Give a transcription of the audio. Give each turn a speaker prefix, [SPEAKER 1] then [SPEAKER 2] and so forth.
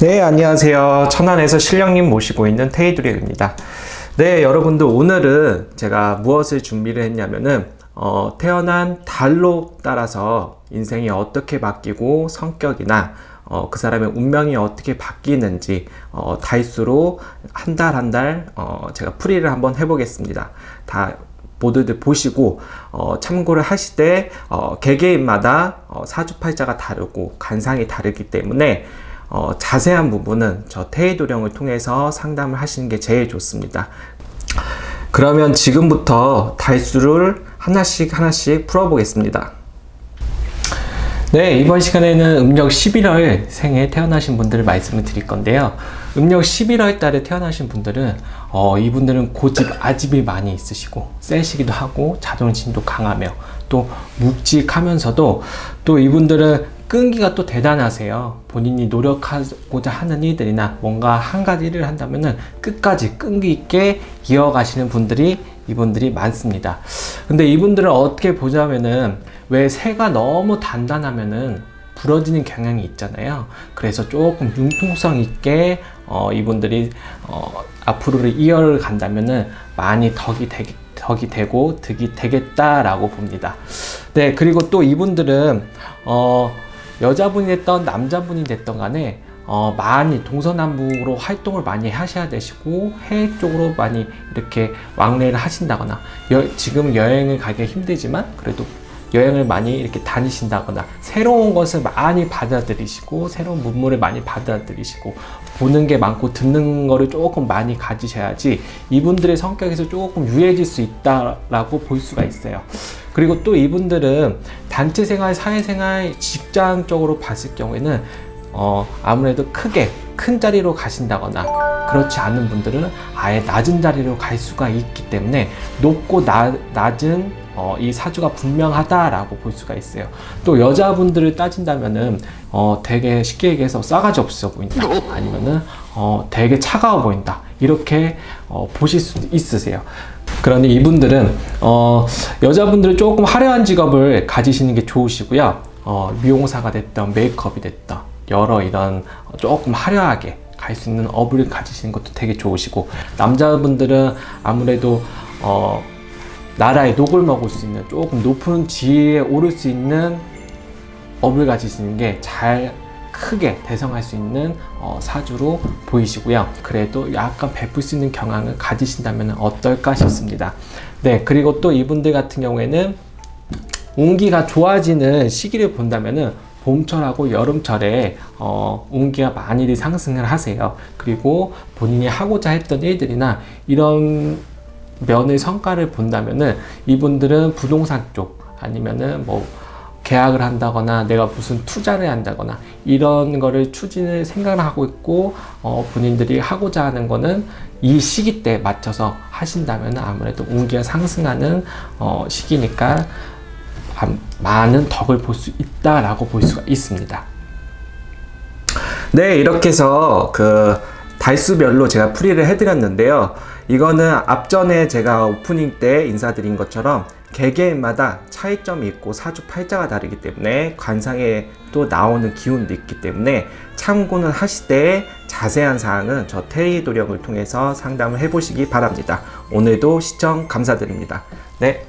[SPEAKER 1] 네, 안녕하세요. 천안에서 신령님 모시고 있는 테이드리입니다. 네, 여러분들 오늘은 제가 무엇을 준비를 했냐면은 어, 태어난 달로 따라서 인생이 어떻게 바뀌고 성격이나 어, 그 사람의 운명이 어떻게 바뀌는지 어, 다이수로 한달 한 달 어, 제가 풀이를 한번 해보겠습니다. 다 모두들 보시고 어, 참고를 하시되 어, 개개인마다 어, 사주팔자가 다르고 간상이 다르기 때문에 어, 자세한 부분은 저 테이도령을 통해서 상담을 하시는 게 제일 좋습니다. 그러면 지금부터 달수를 하나씩 하나씩 풀어보겠습니다. 네, 이번 시간에는 음력 11월 생에 태어나신 분들을 말씀을 드릴 건데요. 음력 11월 달에 태어나신 분들은, 어, 이분들은 고집, 아집이 많이 있으시고, 세시기도 하고, 자존심도 강하며, 또 묵직하면서도, 또 이분들은 끈기가 또 대단하세요. 본인이 노력하고자 하는 일들이나 뭔가 한 가지 일을 한다면은 끝까지 끈기 있게 이어가시는 분들이 이분들이 많습니다. 근데 이분들을 어떻게 보자면은 왜 새가 너무 단단하면은 부러지는 경향이 있잖아요. 그래서 조금 융통성 있게 어, 이분들이 어, 앞으로를 이어를 간다면은 많이 덕이 되, 덕이 되고 득이 되겠다라고 봅니다. 네, 그리고 또 이분들은 어, 여자분이 됐던 남자분이 됐던 간에 어, 많이 동서남북으로 활동을 많이 하셔야 되시고 해외 쪽으로 많이 이렇게 왕래를 하신다거나 여, 지금 여행을 가기 힘들지만 그래도 여행을 많이 이렇게 다니신다거나 새로운 것을 많이 받아들이시고 새로운 문물을 많이 받아들이시고 보는 게 많고 듣는 거를 조금 많이 가지셔야지 이분들의 성격에서 조금 유해질 수 있다라고 볼 수가 있어요. 그리고 또 이분들은 단체 생활, 사회생활, 직장 쪽으로 봤을 경우에는 어, 아무래도 크게 큰 자리로 가신다거나 그렇지 않은 분들은 아예 낮은 자리로 갈 수가 있기 때문에 높고 나, 낮은 어, 이 사주가 분명하다라고 볼 수가 있어요. 또 여자분들을 따진다면은 어, 되게 쉽게 얘기해서 싸가지 없어 보인다. 아니면은 어, 되게 차가워 보인다. 이렇게 어, 보실 수 있으세요. 그러니 이분들은 어, 여자분들은 조금 화려한 직업을 가지시는 게 좋으시고요. 어, 미용사가 됐던 메이크업이 됐던 여러 이런 조금 화려하게 갈 수 있는 업을 가지시는 것도 되게 좋으시고 남자분들은 아무래도 어, 나라의 녹을 먹을 수 있는 조금 높은 지위에 오를 수 있는 업을 가지시는 게 잘 크게 대성할 수 있는 어, 사주로 보이시고요. 그래도 약간 베풀 수 있는 경향을 가지신다면 어떨까 싶습니다. 네, 그리고 또 이분들 같은 경우에는 운기가 좋아지는 시기를 본다면은 봄철하고 여름철에 어, 운기가 많이 상승을 하세요. 그리고 본인이 하고자 했던 일들이나 이런 면의 성과를 본다면은 이분들은 부동산 쪽 아니면은 뭐 계약을 한다거나 내가 무슨 투자를 한다거나 이런 거를 추진을 생각을 하고 있고 어, 본인들이 하고자 하는 거는 이 시기 때 맞춰서 하신다면 아무래도 운기가 상승하는 어, 시기니까 많은 덕을 볼 수 있다라고 볼 수가 있습니다. 네, 이렇게 해서 그 달수별로 제가 풀이를 해드렸는데요. 이거는 앞전에 제가 오프닝 때 인사드린 것처럼 개개인마다 차이점이 있고 사주 팔자가 다르기 때문에 관상에 또 나오는 기운도 있기 때문에 참고는 하시되 자세한 사항은 저 테리 도령을 통해서 상담을 해보시기 바랍니다. 오늘도 시청 감사드립니다. 네.